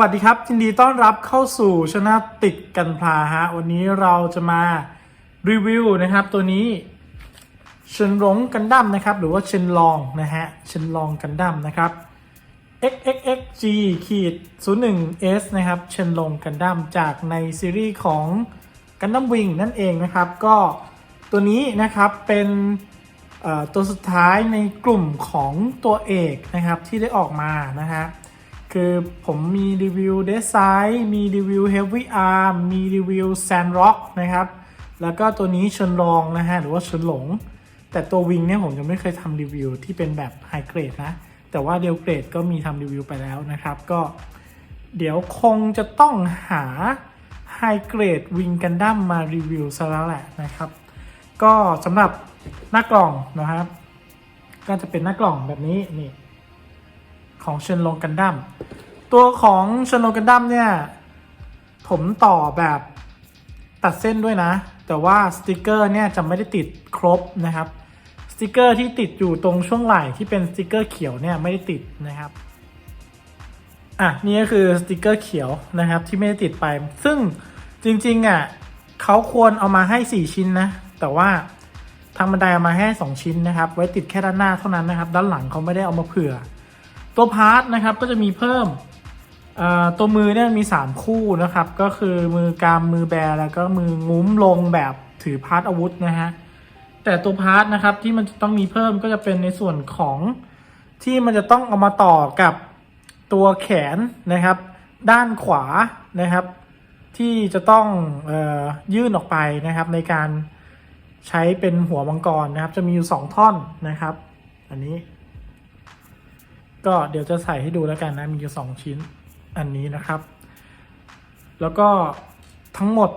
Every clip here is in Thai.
สวัสดีครับยินดีต้อนรับเข้าสู่ชนะติดกันพลาฮะวันนี้เราจะมารีวิวนะครับ ตัวนี้เชนหลงกันดั้มนะครับ หรือว่าเชนลองนะฮะเชนลองกันดั้มนะครับ xxxg ขีด 01 s นะครับเชนลงกันดั้มจากในซีรีส์ของกันดั้มวิงนั่นเองนะครับ ก็ตัวนี้นะครับเป็นตัวสุดท้ายในกลุ่มของตัวเอกนะครับที่ได้ออกมานะฮะ คือผมมีรีวิวเดซไซน์มีรีวิว Heavy Arm มีรีวิว Sandrock นะครับ แล้วก็ตัวนี้ชิญลองนะฮะ หรือว่าชิญหลง แต่ตัววิงเนี่ยผมยังไม่เคยทำรีวิวที่เป็นแบบไฮเกรดนะ แต่ว่าเดลเกรดก็มีทำรีวิวไปแล้วนะครับ ก็เดี๋ยวคงจะต้องหาไฮเกรดวิงกันดั้มมารีวิวซะแล้วแหละนะครับ ก็สำหรับหน้ากล่องนะครับ ก็จะเป็นหน้ากล่องแบบนี้นี่ ของเชนโลกันดั้มตัวของเชนโลกันดั้มเนี่ย ผมต่อแบบตัดเส้นด้วยนะ แต่ว่าสติกเกอร์เนี่ยจะไม่ได้ติดครบนะครับ สติกเกอร์ที่ติดอยู่ตรงช่วงไหล่ที่เป็นสติกเกอร์เขียวเนี่ยไม่ได้ติดนะครับอะนี่ก็คือสติกเกอร์เขียวนะครับที่ไม่ได้ติดไป ซึ่งจริงๆอะเขาควรเอามาให้ 4 ชิ้นนะ แต่ว่าทางบันไดเอามาให้ 2 ชิ้นนะครับ ไว้ติดแค่ด้านหน้าเท่านั้นนะครับ ด้านหลังเขาไม่ได้เอามาเผื่อ ตัวพาร์ทนะครับก็จะมีเพิ่มตัวมือเนี่ยมี 3 คู่นะครับ ก็คือมือกามมือแบแล้วก็มืองุ้มลงแบบถือพาร์ทอาวุธนะฮะแต่ตัวพาร์ทนะครับที่มันจะต้องมีเพิ่มก็จะเป็นในส่วนของที่มันจะต้องเอามาต่อกับตัวแขนนะครับ ด้านขวานะครับ ที่จะต้องออยื่นออกไปนะครับ ในการใช้เป็นหัวมังกรนะครับ จะมีอยู่ 2 ท่อนนะครับ อันนี้ ก็เดี๋ยวจะใส่ให้ดูแล้วกันนะ มีอยู่สองชิ้นอันนี้นะครับ แล้วก็ทั้งหมด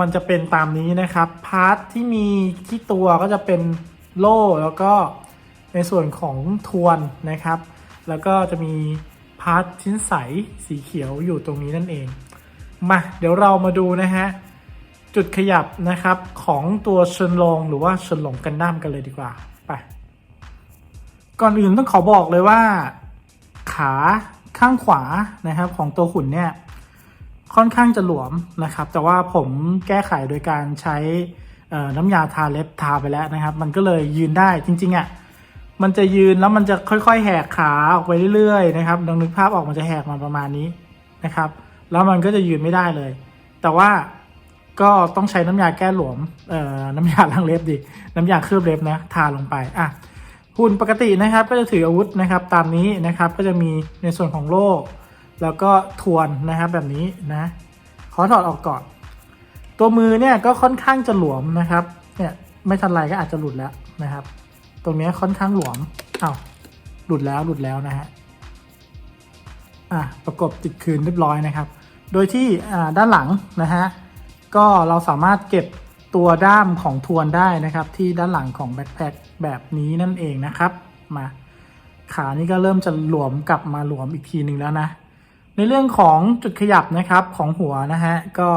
มันจะเป็นตามนี้นะครับ พาร์ทที่มีที่ตัวก็จะเป็นโล่แล้วก็ในส่วนของทวนนะครับ แล้วก็จะมีพาร์ทชิ้นใสสีเขียวอยู่ตรงนี้นั่นเอง มาเดี๋ยวเรามาดูนะฮะ จุดขยับนะครับของตัวเชิญลงหรือว่าเชิญหลงกันด้ามกันเลยดีกว่า ไป ก่อนอื่นต้องขอบอกเลยว่า ขาข้างขวานะครับของตัวหุ่นเนี่ยค่อนข้างจะหลวมนะครับ แต่ว่าผมแก้ไขโดยการใช้น้ำยาทาเล็บทาไปแล้วนะครับ มันก็เลยยืนได้จริงๆอะ่ะมันจะยืนแล้วมันจะค่อยๆ แหกขาออกไปเรื่อยๆนะครับลองนึกภาพออกมันจะแหกมาประมาณนี้นะครับ แล้วมันก็จะยืนไม่ได้เลย แต่ว่าก็ต้องใช้น้ำยาแก้หลวมเอ่อน้ำยาล้างเล็บดิ น้ำยาเคลือบเล็บนะ ทาลงไป อะ หุ่นปกตินะครับก็จะถืออาวุธนะครับตามนี้นะครับก็จะมีในส่วนของโล่แล้วก็ทวนนะครับแบบนี้นะขอถอดออกก่อน ตัวมือเนี่ยก็ค่อนข้างจะหลวมนะครับเนี่ยไม่ทันไรก็อาจจะหลุดแล้วนะครับ ตรงนี้ค่อนข้างหลวมอ้าวหลุดแล้วหลุดแล้วนะฮะอะประกบติดคืนเรียบร้อยนะครับ โดยที่อ่าด้านหลังนะฮะก็เราสามารถเก็บ ตัวด้ามของทวนได้นะครับ ที่ด้านหลังของแบ็คแพคแบบนี้นั่นเองนะครับมาขานี่ก็เริ่มจะหลวมกลับมาหลวมอีกทีหนึ่งแล้วนะ ในเรื่องของจุดขยับนะครับของหัวนะฮะก็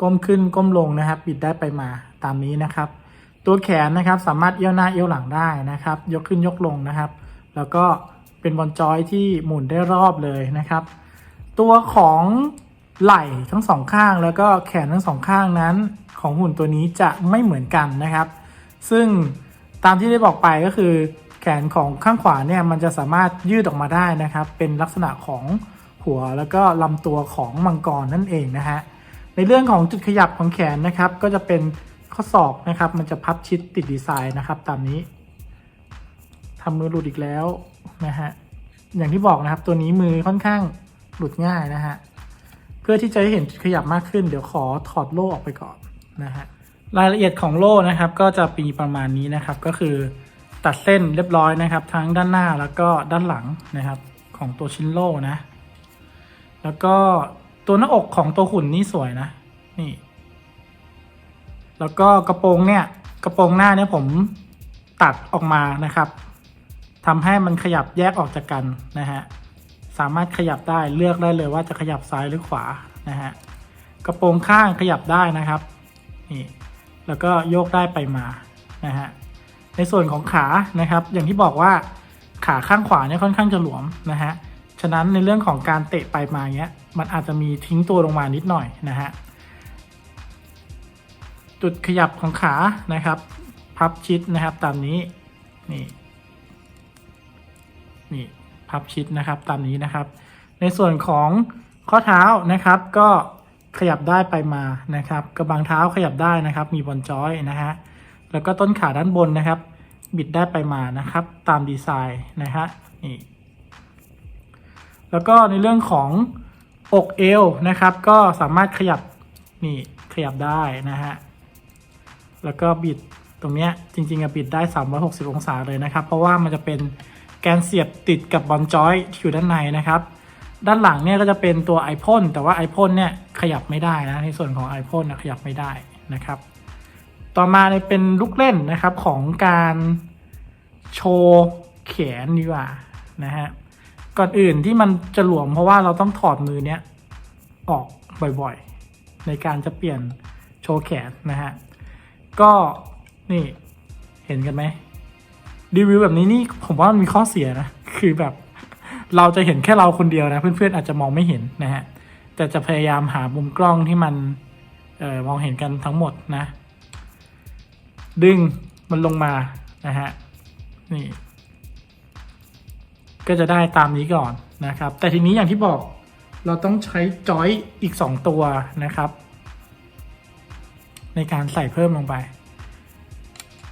ก้มขึ้นก้มลงนะครับบิดได้ไปมาตามนี้นะครับ ตัวแขนนะครับสามารถเอี้ยวหน้าเอี้ยวหลังได้นะครับ ยกขึ้นยกลงนะครับ แล้วก็เป็นบอลจอยที่หมุนได้รอบเลยนะครับ ตัวของ ไหล่ทั้งสองข้างแล้วก็แขนทั้งสองข้างนั้น ของหุ่นตัวนี้จะไม่เหมือนกันนะครับ ซึ่งตามที่ได้บอกไปก็คือแขนของข้างขวาเนี่ยมันจะสามารถยืดออกมาได้นะครับ เป็นลักษณะของหัวแล้วก็ลำตัวของมังกรนั่นเองนะฮะในเรื่องของจุดขยับของแขนนะครับก็จะเป็นข้อศอกนะครับมันจะพับชิดติดดีไซน์นะครับตามนี้ทำมือหลุดอีกแล้วนะฮะอย่างที่บอกนะครับตัวนี้มือค่อนข้างหลุดง่ายนะฮะ พื่อที่จะให้เห็นขยับมากขึ้น เดี๋ยวขอถอดโล่ออกไปก่อนนะฮะรายละเอียดของโล่นะครับก็จะมีประมาณนี้นะครับ ก็คือตัดเส้นเรียบร้อยนะครับ ทั้งด้านหน้าแล้วก็ด้านหลังนะครับของตัวชิ้นโล่นะ แล้วก็ตัวหน้าอกของตัวหุ่นนี่สวยนะนี่ แล้วก็กระโปรงเนี่ยกระโปรงหน้าเนี่ยผมตัดออกมานะครับทำให้มันขยับแยกออกจากกันนะฮะ สามารถขยับได้เลือกได้เลยว่าจะขยับซ้ายหรือขวานะฮะกระโปรงข้างขยับได้นะครับนี่แล้วก็โยกได้ไปมานะฮะในส่วนของขานะครับ อย่างที่บอกว่าขาข้างขวาเนี่ยค่อนข้างจะหลวมนะฮะฉะนั้นในเรื่องของการเตะไปมาเงี้ยมันอาจจะมีทิ้งตัวลงมานิดหน่อยนะฮะจุดขยับของขานะครับ พับชิดนะครับตามนี้นี่นี่ พับชิดนะครับตามนี้นะครับ ในส่วนของข้อเท้านะครับก็ขยับได้ไปมานะครับ กระบังเท้าขยับได้นะครับ มีบอลจอยนะฮะแล้วก็ต้นขาด้านบนนะครับ บิดได้ไปมานะครับ ตามดีไซน์นะฮะนี่แล้วก็ในเรื่องของอกเอวนะครับ ก็สามารถขยับนี่ขยับได้นะฮะแล้วก็บิดตรงเนี้ยจริงๆอะบิดได้ 360 องศาเลยนะครับ เพราะว่ามันจะเป็น แกนเสียบติดกับบอลจอยที่อยู่ด้านในนะครับ ด้านหลังเนี่ยก็จะเป็นตัวไอพ่นแต่ว่าไอพ่นเนี่ยขยับไม่ได้นะในส่วนของไอพ่นนะขยับไม่ได้นะครับ ต่อมาเนี่ยเป็นลูกเล่นนะครับของการโชว์แขนดีกว่านะฮะก่อนอื่นที่มันจะหลวมเพราะว่าเราต้องถอดมือเนี้ยออกบ่อยๆ ในการจะเปลี่ยนโชว์แขนนะฮะ ก็นี่เห็นกันไหม รีวิวแบบนี้นี่ผมว่ามันมีข้อเสียนะ คือแบบเราจะเห็นแค่เราคนเดียวนะ เพื่อนๆอาจจะมองไม่เห็นนะฮะ แต่จะพยายามหามุมกล้องที่มันออมองเห็นกันทั้งหมดนะ ดึงมันลงมานะฮะ นี่ ก็จะได้ตามนี้ก่อนนะครับ แต่ทีนี้อย่างที่บอกเราต้องใช้จอยอีก 2 ตัวนะครับ ในการใส่เพิ่มลงไป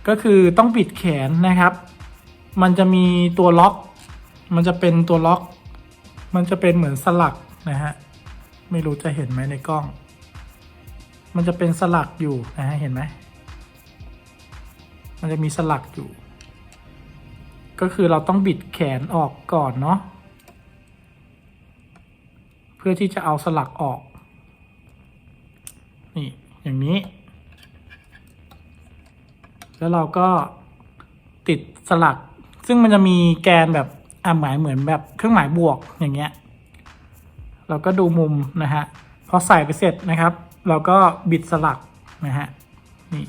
ก็คือต้องบิดแขนนะครับ มันจะมีตัวล็อก มันจะเป็นตัวล็อก มันจะเป็นเหมือนสลักนะฮะ ไม่รู้จะเห็นไหมในกล้อง มันจะเป็นสลักอยู่นะฮะ เห็นไหม มันจะมีสลักอยู่ ก็คือเราต้องบิดแขนออกก่อนเนาะ เพื่อที่จะเอาสลักออก นี่ อย่างนี้ แล้วเราก็ติดสลัก ซึ่งมันจะมีแกนแบบอ่าหมายเหมือนแบบเครื่องหมายบวกอย่างเงี้ย เราก็ดูมุมนะฮะพอใส่ไปเสร็จนะครับ เราก็บิดสลักนะฮะนี่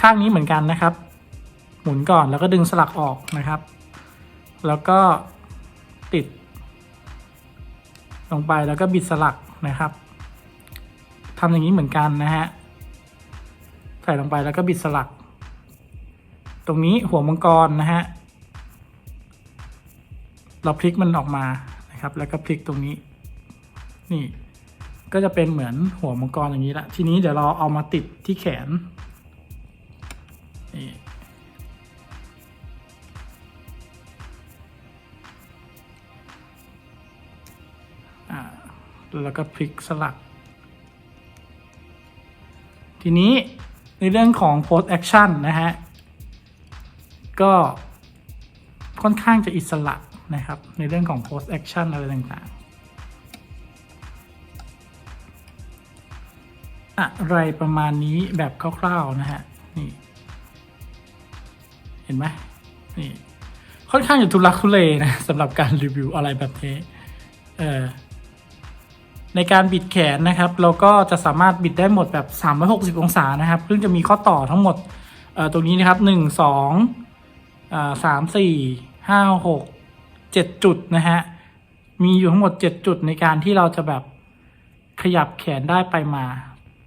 ข้างนี้เหมือนกันนะครับ หมุนก่อนแล้วก็ดึงสลักออกนะครับ แล้วก็ติด ลงไปแล้วก็บิดสลักนะครับทำอย่างนี้เหมือนกันนะฮะใส่ลงไปแล้วก็บิดสลัก ตรงนี้หัวมังกรนะฮะ เราพลิกมันออกมานะครับ แล้วก็พลิกตรงนี้ นี่ ก็จะเป็นเหมือนหัวมังกรอย่างนี้ละ ทีนี้เดี๋ยวเราเอามาติดที่แขน นี่แล้วก็พลิกสลัก ทีนี้ในเรื่องของ post action นะฮะ ก็ค่อนข้างจะอิสระนะครับ ในเรื่องของ post action อะไรต่างๆ อะไรประมาณนี้แบบคร่าวๆนะฮะ นี่ เห็นไหมนี่ ค่อนข้างจะทุลักทุเลนะสำหรับการรีวิวอะไรแบบนี้ เออในการบิดแขนนะครับ เราก็จะสามารถบิดได้หมดแบบ 360 องศานะครับ ซึ่งจะมีข้อต่อทั้งหมดเอ่อตรงนี้นะครับ 1 2 อ่า3 4 5 6 7จุดนะฮะ มีอยู่ทั้งหมด7จุดในการที่เราจะแบบขยับแขนได้ไปมา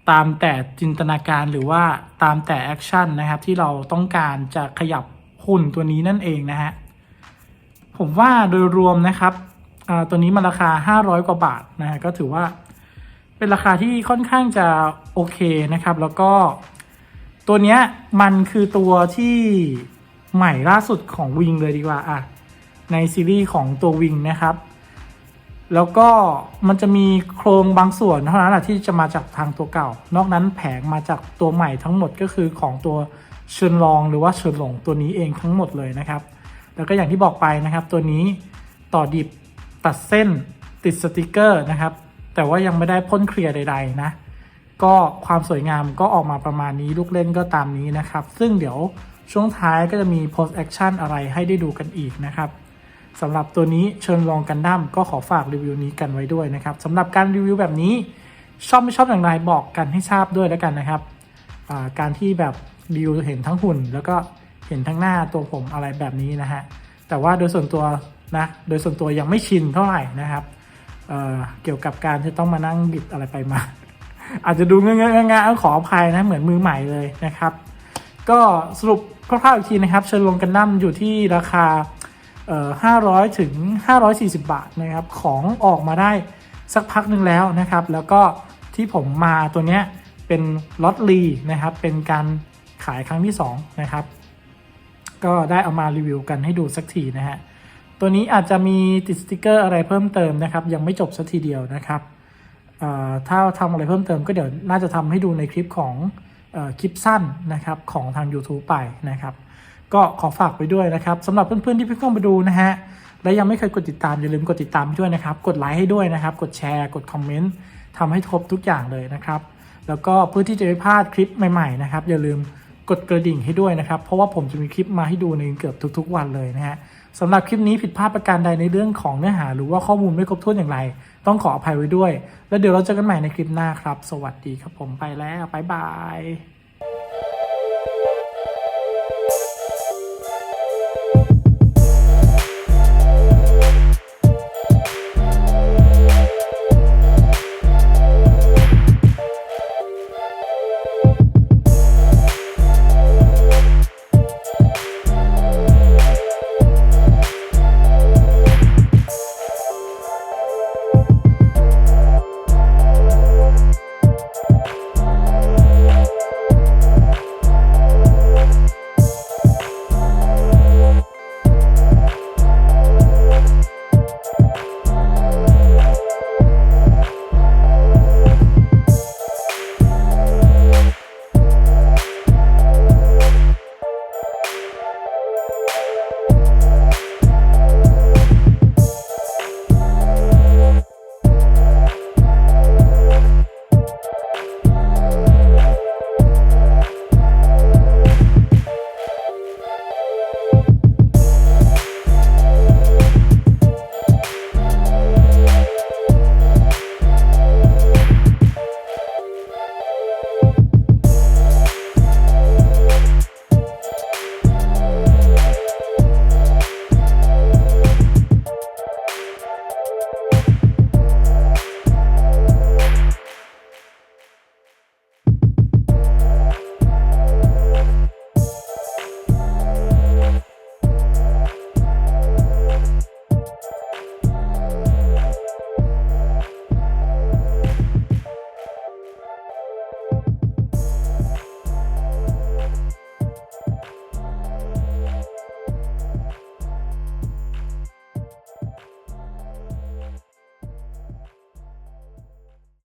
ตามแต่จินตนาการหรือว่าตามแต่แอคชั่นนะครับ ที่เราต้องการจะขยับหุ่นตัวนี้นั่นเองนะฮะ ผมว่าโดยรวมนะครับอ่าตัวนี้มันราคา 500 กว่าบาทนะฮะก็ถือว่าเป็นราคาที่ค่อนข้างจะโอเคนะครับ แล้วก็ตัวเนี้ยมันคือตัวที่ ใหม่ล่าสุดของวิงเลยดีกว่าอะในซีรีส์ของตัววิงนะครับ แล้วก็มันจะมีโครงบางส่วนเท่านั้นแหละที่จะมาจากทางตัวเก่า นอกนั้นแผงมาจากตัวใหม่ทั้งหมดก็คือของตัวเชิญลองหรือว่าเชิญหลงตัวนี้เองทั้งหมดเลยนะครับ แล้วก็อย่างที่บอกไปนะครับ ตัวนี้ต่อดิบตัดเส้นติดสติกเกอร์นะครับ แต่ว่ายังไม่ได้พ่นเคลียร์ใด ๆ นะ ก็ความสวยงามก็ออกมาประมาณนี้ลูกเล่นก็ตามนี้นะครับ ซึ่งเดี๋ยว ช่วงท้ายก็จะมี post action อะไรให้ได้ดูกันอีกนะครับสำหรับตัวนี้เชิญลองกันดั้มก็ขอฝากรีวิวนี้กันไว้ด้วยนะครับสำหรับการรีวิวแบบนี้ชอบไม่ชอบอย่างไรบอกกันให้ทราบด้วยแล้วกันนะครับการที่แบบรีวิวเห็นทั้งหุ่น แล้วก็เห็นทั้งหน้าตัวผมอะไรแบบนี้นะฮะแต่ว่าโดยส่วนตัวนะโดยส่วนตัวยังไม่ชินเท่าไหร่นะครับเเกี่ยวกับการที่ต้องมานั่งบิดอะไรไปมา อาจจะดูเงอะๆงๆขออภัยนะเหมือนมือใหม่เลยนะครับ ก็สรุปคร่าวๆอีกทีนะครับเชิญลงกันดั้มอยู่ที่ราคา500 ถึง 540 บาทนะครับ ของออกมาได้สักพักหนึ่งแล้วนะครับ แล้วก็ที่ผมมาตัวเนี้ยเป็นล็อตลีนะครับ เป็นการขายครั้งที่2นะครับ ก็ได้เอามารีวิวกันให้ดูสักทีนะฮะ ตัวนี้อาจจะมีติดสติกเกอร์อะไรเพิ่มเติมนะครับ ยังไม่จบสักทีเดียวนะครับถ้าทำอะไรเพิ่มเติมก็เดี๋ยวน่าจะทำให้ดูในคลิปของ คลิปสั้นนะครับของทาง YouTube ไปนะครับ ก็ขอฝากไปด้วยนะครับสำหรับเพื่อนๆที่เพิ่งเข้ามาดูนะฮะและยังไม่เคยกดติดตามอย่าลืมกดติดตามด้วยนะครับ กดไลค์ให้ด้วยนะครับ กดแชร์ กดคอมเมนต์ทำให้ครบทุกอย่างเลยนะครับ แล้วก็เพื่อที่จะไม่พลาดคลิปใหม่ๆนะครับอย่าลืมกดกระดิ่งให้ด้วยนะครับ เพราะว่าผมจะมีคลิปมาให้ดูในเกือบทุก ๆ วันเลยนะฮะ สำหรับคลิปนี้ผิดพลาดประการใดในเรื่องของเนื้อหา หรือว่าข้อมูลไม่ครบถ้วนอย่างไร ต้องขออภัยไว้ด้วย แล้วเดี๋ยวเราเจอกันใหม่ในคลิปหน้าครับ สวัสดีครับผมไปแล้วบ๊ายบาย